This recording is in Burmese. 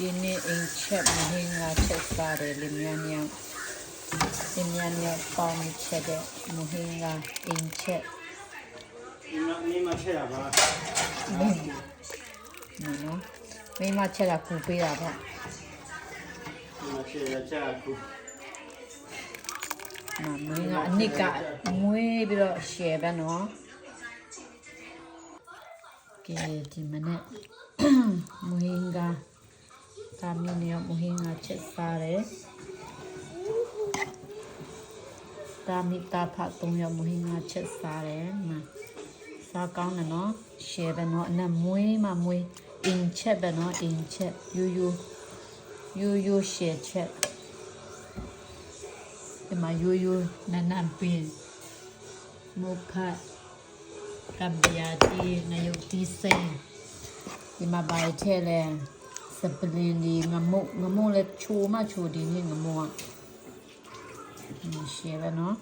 ဒီနေ့အိမ်ချက်မင်းငါချက်စားတယ်လေမြန်မြန်ဒီမြန်မြန်ပေါင်းချက်တဲ့မင်းငါအိမ်ချက်မင်းမချက်ရပါနော်နော်မင်းမချက်လာကူပေးတာပေါ့မင်းမချက်ရချက်ကူမမင်းကအနစ်ကမွေးပြီးတော့ရှယ်ပဲနော်ကဲဒီမနေ့ တာမင်းရောမဟင်းကချက်စားတယ်တာမီတာဖတ်သုံးရောမဟင်းကချက်စားတယ်မစားကောင်းတယ်နော်ရှယ်ပဲနော်အနက်မွေးမမွေးအင်ချက်ပဲနော်အင်ချက်ယူယူယူယူရှယ်ချက်ဒီမှာရိုးရိုးနန်းနန်းပင်မုခတ်ကံပြာတီငရုတ်တီစိန်ဒီမှာပါထဲလဲ စပလင်ဒီငမုတ်ငမုတ်လဲချိုမချိုဒီနေ့ငမုတ်อ่ะရှယ်ပဲเนาะ